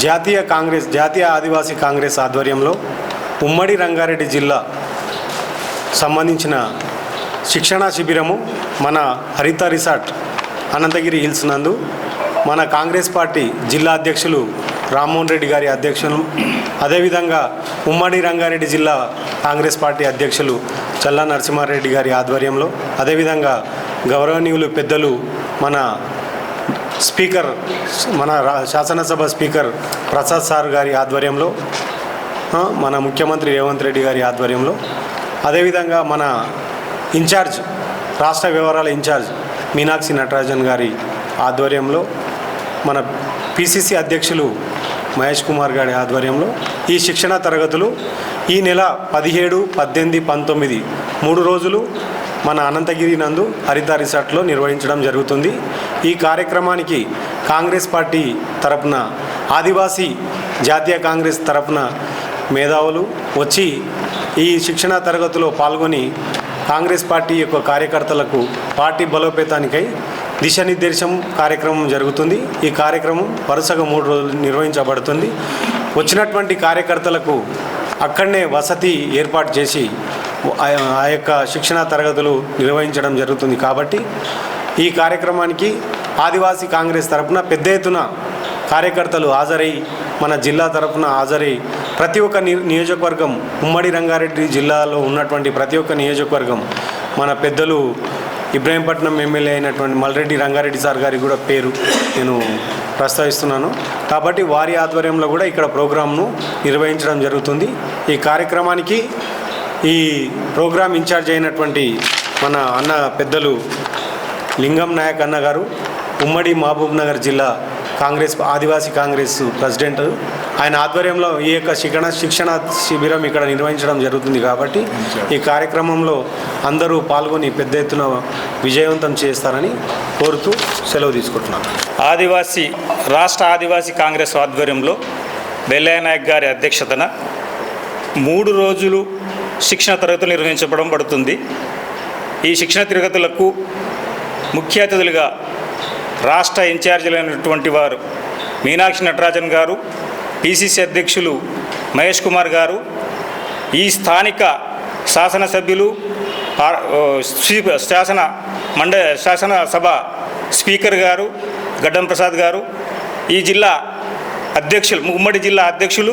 జాతీయ కాంగ్రెస్ జాతీయ ఆదివాసీ కాంగ్రెస్ ఆధ్వర్యంలో ఉమ్మడి రంగారెడ్డి జిల్లా సంబంధించిన శిక్షణా శిబిరము మన హరిత రిసార్ట్ అనంతగిరి హిల్స్ నందు మన కాంగ్రెస్ పార్టీ జిల్లా అధ్యక్షులు రామ్మోహన్ రెడ్డి గారి అధ్యక్షులు అదేవిధంగా ఉమ్మడి రంగారెడ్డి జిల్లా కాంగ్రెస్ పార్టీ అధ్యక్షులు చల్లా నరసింహారెడ్డి గారి ఆధ్వర్యంలో అదేవిధంగా గౌరవనీయులు పెద్దలు మన స్పీకర్ మన రా- శాసనసభ స్పీకర్ ప్రసాద్ సార్ గారి ఆధ్వర్యంలో మన ముఖ్యమంత్రి రేవంత్ రెడ్డి గారి ఆధ్వర్యంలో అదేవిధంగా మన ఇన్ఛార్జ్ రాష్ట్ర వ్యవహారాల ఇన్ఛార్జ్ మీనాక్షి నటరాజన్ గారి ఆధ్వర్యంలో మన పిసిసి అధ్యక్షులు మహేష్ కుమార్ గారి ఆధ్వర్యంలో ఈ శిక్షణ తరగతులు ఈ నెల పదిహేడు పద్దెనిమిది పంతొమ్మిది మూడు రోజులు మన అనంతగిరి నందు హరిత రిసార్ట్లో నిర్వహించడం జరుగుతుంది. ఈ కార్యక్రమానికి కాంగ్రెస్ పార్టీ తరపున ఆదివాసీ జాతీయ కాంగ్రెస్ తరపున మేధావులు వచ్చి ఈ శిక్షణా తరగతిలో పాల్గొని కాంగ్రెస్ పార్టీ యొక్క కార్యకర్తలకు పార్టీ బలోపేతానికై దిశానిర్దేశం కార్యక్రమం జరుగుతుంది. ఈ కార్యక్రమం వరుసగా మూడు రోజులు నిర్వహించబడుతుంది. వచ్చినటువంటి కార్యకర్తలకు అక్కడనే వసతి ఏర్పాటు చేసి ఆ ఆ యొక్క శిక్షణ తరగతులు నిర్వహించడం జరుగుతుంది కాబట్టి ఈ కార్యక్రమానికి ఆదివాసీ కాంగ్రెస్ తరఫున పెద్ద ఎత్తున కార్యకర్తలు హాజరై మన జిల్లా తరపున హాజరై ప్రతి ఒక్క ని- నియోజకవర్గం ఉమ్మడి రంగారెడ్డి జిల్లాలో ఉన్నటువంటి ప్రతి ఒక్క నియోజకవర్గం మన పెద్దలు ఇబ్రాహీంపట్నం ఎమ్మెల్యే అయినటువంటి మల్రెడ్డి రంగారెడ్డి సార్ గారికి కూడా పేరు నేను ప్రస్తావిస్తున్నాను. కాబట్టి వారి ఆధ్వర్యంలో కూడా ఇక్కడ ప్రోగ్రాంను నిర్వహించడం జరుగుతుంది. ఈ కార్యక్రమానికి ఈ ప్రోగ్రాం ఇన్ఛార్జ్ అయినటువంటి మన అన్న పెద్దలు లింగం నాయక్ అన్న గారు ఉమ్మడి మహబూబ్ నగర్ జిల్లా కాంగ్రెస్ ఆదివాసీ కాంగ్రెస్ ప్రెసిడెంట్. ఆయన ఆధ్వర్యంలో ఈ యొక్క శిక్షణ శిక్షణ శిబిరం ఇక్కడ నిర్వహించడం జరుగుతుంది కాబట్టి ఈ కార్యక్రమంలో అందరూ పాల్గొని పెద్ద ఎత్తున విజయవంతం చేస్తారని కోరుతూ సెలవు తీసుకుంటున్నాను ఆదివాసీ రాష్ట్ర ఆదివాసీ కాంగ్రెస్ ఆధ్వర్యంలో బెల్లయ్య నాయక్ గారి అధ్యక్షతన మూడు రోజులు శిక్షణ తరగతులు నిర్వహించబడం పడుతుంది. ఈ శిక్షణ తరగతులకు ముఖ్య అతిథులుగా రాష్ట్ర ఇన్ఛార్జీలైనటువంటి వారు మీనాక్షి నటరాజన్ గారు పిసిసి అధ్యక్షులు మహేష్ కుమార్ గారు ఈ స్థానిక శాసనసభ్యులు శాసన మండ శాసనసభ స్పీకర్ గారు గడ్డం ప్రసాద్ గారు ఈ జిల్లా అధ్యక్షులు ఉమ్మడి జిల్లా అధ్యక్షులు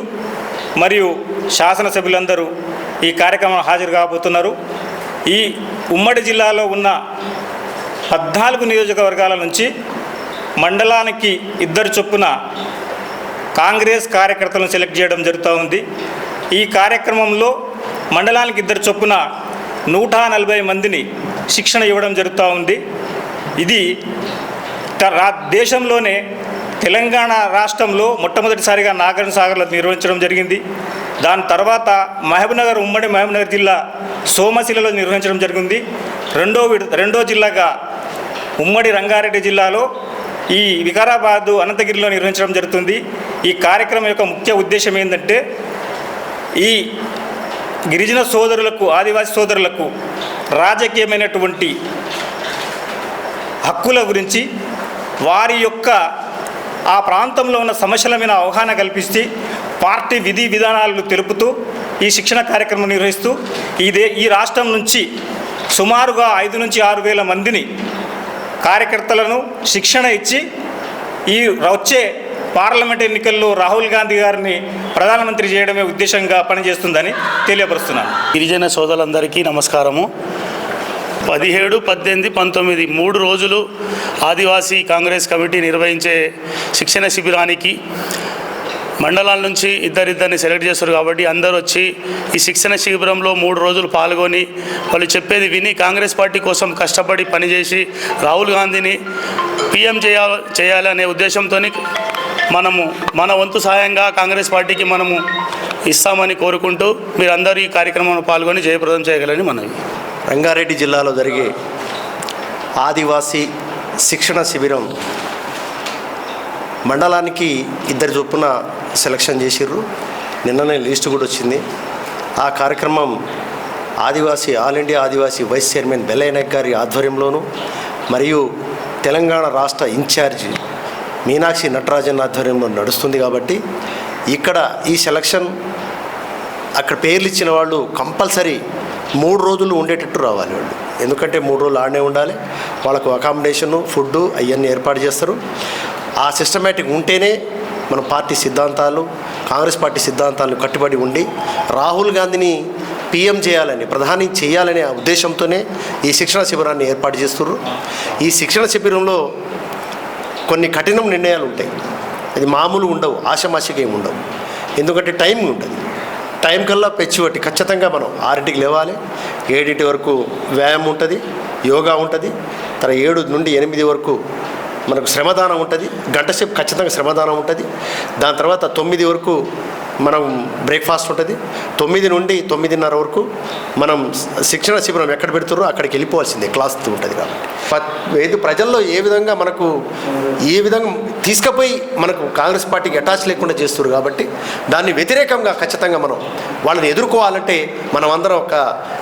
మరియు శాసనసభ్యులందరూ ఈ కార్యక్రమం హాజరు కాబోతున్నారు. ఈ ఉమ్మడి జిల్లాలో ఉన్న పద్నాలుగు నియోజకవర్గాల నుంచి మండలానికి ఇద్దరు చొప్పున కాంగ్రెస్ కార్యకర్తలను సెలెక్ట్ చేయడం జరుగుతూ ఉంది. ఈ కార్యక్రమంలో మండలానికి ఇద్దరు చొప్పున నూట నలభై మందిని శిక్షణ ఇవ్వడం జరుగుతూ ఉంది. ఇది త- రా దేశంలోనే తెలంగాణ రాష్ట్రంలో మొట్టమొదటిసారిగా నాగార్జున సాగర్లో నిర్వహించడం జరిగింది. దాని తర్వాత మహబూబ్నగర్ ఉమ్మడి మహబూబ్నగర్ జిల్లా సోమశిలలో నిర్వహించడం జరిగింది. రెండో విడ రెండో జిల్లాగా ఉమ్మడి రంగారెడ్డి జిల్లాలో ఈ వికారాబాదు అనంతగిరిలో నిర్వహించడం జరుగుతుంది. ఈ కార్యక్రమం యొక్క ముఖ్య ఉద్దేశం ఏంటంటే ఈ గిరిజన సోదరులకు ఆదివాసీ సోదరులకు రాజకీయమైనటువంటి హక్కుల గురించి వారి యొక్క ఆ ప్రాంతంలో ఉన్న సమస్యల మీద అవగాహన కల్పిస్తే పార్టీ విధి విధానాలను తెలుపుతూ ఈ శిక్షణ కార్యక్రమం నిర్వహిస్తూ ఇదే ఈ రాష్ట్రం నుంచి సుమారుగా ఐదు నుంచి ఆరు వేల మందిని కార్యకర్తలను శిక్షణ ఇచ్చి ఈ వచ్చే పార్లమెంట్ ఎన్నికల్లో రాహుల్ గాంధీ గారిని ప్రధానమంత్రి చేయడమే ఉద్దేశంగా పనిచేస్తుందని తెలియపరుస్తున్నాను. గిరిజన సోదరులందరికీ నమస్కారము. పదిహేడు పద్దెనిమిది పంతొమ్మిది మూడు రోజులు ఆదివాసీ కాంగ్రెస్ కమిటీ నిర్వహించే శిక్షణ శిబిరానికి మండలాల నుంచి ఇద్దరిద్దరిని సెలెక్ట్ చేస్తారు కాబట్టి అందరూ వచ్చి ఈ శిక్షణ శిబిరంలో మూడు రోజులు పాల్గొని వాళ్ళు చెప్పేది విని కాంగ్రెస్ పార్టీ కోసం కష్టపడి పనిచేసి రాహుల్ గాంధీని పీఎం చేయాలి చేయాలనే ఉద్దేశంతో మనము మన వంతు సహాయంగా కాంగ్రెస్ పార్టీకి మనము ఇస్తామని కోరుకుంటూ మీరందరూ ఈ కార్యక్రమంలో పాల్గొని జయప్రదం చేయగలని మనవి. రంగారెడ్డి జిల్లాలో జరిగే ఆదివాసీ శిక్షణ శిబిరం మండలానికి ఇద్దరు చొప్పున సెలక్షన్ చేసిర్రు. నిన్ననే లిస్టు కూడా వచ్చింది. ఆ కార్యక్రమం Adivasi all India Adivasi vice chairman Bellaiah గారి ఆధ్వర్యంలోను మరియు తెలంగాణ రాష్ట్ర ఇన్ఛార్జి మీనాక్షి నటరాజన్ ఆధ్వర్యంలో నడుస్తుంది కాబట్టి ఇక్కడ ఈ సెలక్షన్ అక్కడ పేర్లు ఇచ్చిన వాళ్ళు కంపల్సరీ మూడు రోజులు ఉండేటట్టు రావాలి వాళ్ళు. ఎందుకంటే మూడు రోజులు ఆడనే ఉండాలి. వాళ్ళకు అకామిడేషను ఫుడ్ అవన్నీ ఏర్పాటు చేస్తారు. ఆ సిస్టమేటిక్ ఉంటేనే మన పార్టీ సిద్ధాంతాలు కాంగ్రెస్ పార్టీ సిద్ధాంతాలను కట్టుబడి ఉండి రాహుల్ గాంధీని పీఎం చేయాలని ప్రధాని చేయాలనే ఉద్దేశంతోనే ఈ శిక్షణ శిబిరాన్ని ఏర్పాటు చేస్తున్నారు ఈ శిక్షణ శిబిరంలో కొన్ని కఠినం నిర్ణయాలు ఉంటాయి. అది మామూలు ఉండవు ఆశమాషగా ఏమి ఉండవు. ఎందుకంటే టైం ఉంటుంది. టైం కల్లా పెచ్చివట్టి ఖచ్చితంగా మనం ఆరింటికి లేవాలి. ఏడింటి వరకు వ్యాయామం ఉంటుంది యోగా ఉంటుంది. తర్వాత ఏడు నుండి ఎనిమిది వరకు మనకు శ్రమదానం ఉంటుంది. గంట సేపు ఖచ్చితంగా శ్రమదానం ఉంటుంది. దాని తర్వాత తొమ్మిది వరకు మనం బ్రేక్ఫాస్ట్ ఉంటుంది. తొమ్మిది నుండి తొమ్మిదిన్నర వరకు మనం శిక్షణ శిబిరం ఎక్కడ పెడుతారో అక్కడికి వెళ్ళిపోవాల్సిందే. క్లాస్ ఉంటుంది కాబట్టి. ఏది ప్రజల్లో ఏ విధంగా మనకు ఏ విధంగా తీసుకుపోయి మనకు కాంగ్రెస్ పార్టీకి అటాచ్ లేకుండా చేస్తారు కాబట్టి దాన్ని వ్యతిరేకంగా ఖచ్చితంగా మనం వాళ్ళని ఎదుర్కోవాలంటే మనం అందరం ఒక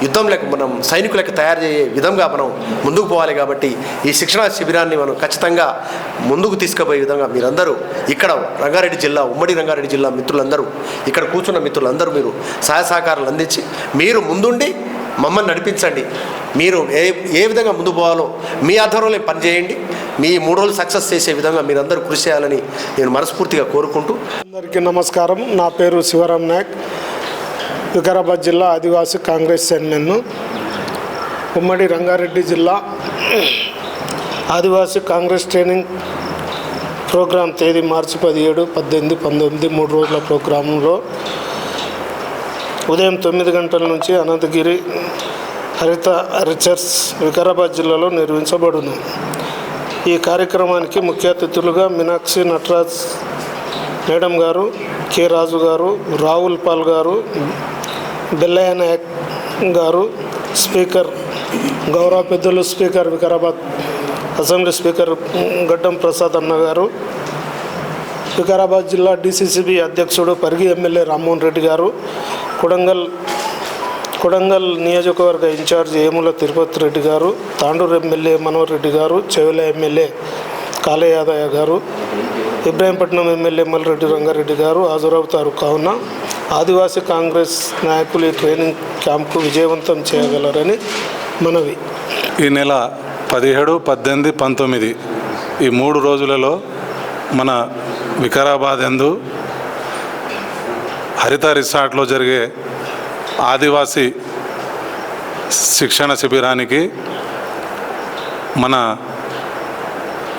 యుద్ధం లెక్క మనం సైనికులకు తయారు చేసే విధంగా మనం ముందుకు పోవాలి కాబట్టి ఈ శిక్షణ శిబిరాన్ని మనం ఖచ్చితంగా ముందుకు తీసుకుపోయే విధంగా మీరందరూ ఇక్కడ రంగారెడ్డి జిల్లా ఉమ్మడి రంగారెడ్డి జిల్లా మిత్రులందరూ ఇక్కడ కూర్చున్న మిత్రులందరూ మీరు సహాయ సహకారాలు అందించి మీరు ముందుండి మమ్మల్ని నడిపించండి. మీరు ఏ ఏ విధంగా ముందు పోవాలో మీ ఆధ్వర్యంలో పనిచేయండి. మీ మూడు రోజులు సక్సెస్ చేసే విధంగా మీరందరూ కృషి చేయాలని నేను మనస్ఫూర్తిగా కోరుకుంటూ అందరికీ నమస్కారం. నా పేరు శివరాం నాయక్. వికారాబాద్ జిల్లా ఆదివాసీ కాంగ్రెస్ చైర్మన్. ఉమ్మడి రంగారెడ్డి జిల్లా ఆదివాసీ కాంగ్రెస్ ట్రైనింగ్ ప్రోగ్రాం తేదీ మార్చి పదిహేడు పద్దెనిమిది పంతొమ్మిది మూడు రోజుల ప్రోగ్రాంలో ఉదయం తొమ్మిది గంటల నుంచి అనంతగిరి హరిత రిచర్స్ వికారాబాద్ జిల్లాలో నిర్వహించబడును ఈ కార్యక్రమానికి ముఖ్య అతిథులుగా మీనాక్షి నటరాజ్ మేడం గారు కె రాజు గారు రాహుల్ పాల్ గారు బెల్లయ్య నాయక్ గారు స్పీకర్ గౌరవ పెద్దలు స్పీకర్ వికారాబాద్ అసెంబ్లీ స్పీకర్ గడ్డం ప్రసాద్ అన్న గారు వికారాబాద్ జిల్లా డిసిసిబి అధ్యక్షుడు పరిగి ఎమ్మెల్యే రామ్మోహన్ రెడ్డి గారు కొడంగల్ కొడంగల్ నియోజకవర్గ ఇన్ఛార్జ్ ఏముల తిరుపతి రెడ్డి గారు తాండూరు ఎమ్మెల్యే మనోహర్ రెడ్డి గారు చెవిల ఎమ్మెల్యే కాళయాదయ్య గారు ఇబ్రాహీంపట్నం ఎమ్మెల్యే మల్రెడ్డి రంగారెడ్డి గారు హాజరవుతారు కావున ఆదివాసీ కాంగ్రెస్ నాయకులు ఈ ట్రైనింగ్ క్యాంప్కు విజయవంతం చేయగలరని మనవి. ఈ నెల పదిహేడు పద్దెనిమిది పంతొమ్మిది ఈ మూడు రోజులలో మన వికారాబాద్ ఎందు హరిత రిసార్ట్లో జరిగే ఆదివాసీ శిక్షణ శిబిరానికి మన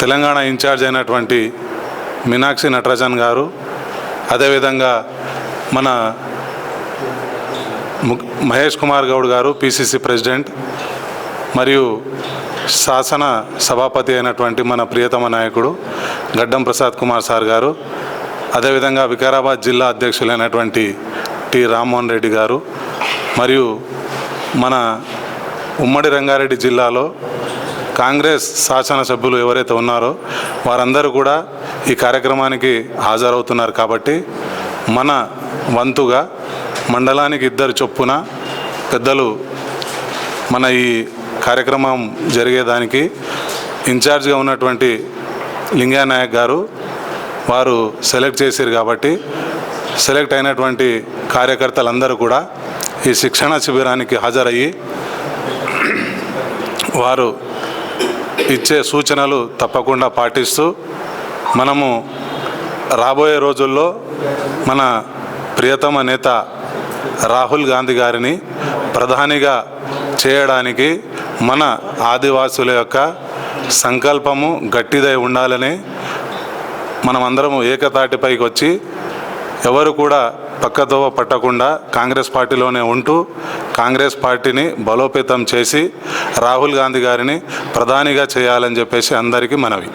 తెలంగాణ ఇన్ఛార్జ్ అయినటువంటి మీనాక్షి నటరాజన్ గారు అదేవిధంగా మన ము- మహేష్ కుమార్ గౌడ్ గారు పిసిసి ప్రెసిడెంట్ మరియు శాసన సభాపతి అయినటువంటి మన ప్రియతమ నాయకుడు గడ్డం ప్రసాద్ కుమార్ సార్ గారు అదేవిధంగా వికారాబాద్ జిల్లా అధ్యక్షులైనటువంటి టి రామ్మోహన్ రెడ్డి గారు మరియు మన ఉమ్మడి రంగారెడ్డి జిల్లాలో కాంగ్రెస్ శాసనసభ్యులు ఎవరైతే ఉన్నారో వారందరూ కూడా ఈ కార్యక్రమానికి హాజరవుతున్నారు కాబట్టి మన వంతుగా మండలానికి ఇద్దరు చొప్పున పెద్దలు మన ఈ కార్యక్రమం జరిగేదానికి ఇన్ఛార్జ్గా ఉన్నటువంటి లింగానాయక్ గారు వారు సెలెక్ట్ చేశారు కాబట్టి సెలెక్ట్ అయినటువంటి కార్యకర్తలందరూ కూడా ఈ శిక్షణ శిబిరానికి హాజరయ్యి వారు ఇచ్చే సూచనలు తప్పకుండా పాటిస్తూ మనము రాబోయే రోజుల్లో మన ప్రియతమ నేత రాహుల్ గాంధీ గారిని ప్రధానిగా చేయడానికి మన ఆదివాసుల యొక్క సంకల్పము గట్టిదై ఉండాలని మనమందరము ఏకతాటిపైకి వచ్చి ఎవరు కూడా పక్కదోవ పట్టకుండా కాంగ్రెస్ పార్టీలోనే ఉంటూ కాంగ్రెస్ పార్టీని బలోపేతం చేసి రాహుల్ గాంధీ గారిని ప్రధానిగా చేయాలని చెప్పేసి అందరికీ మనవి.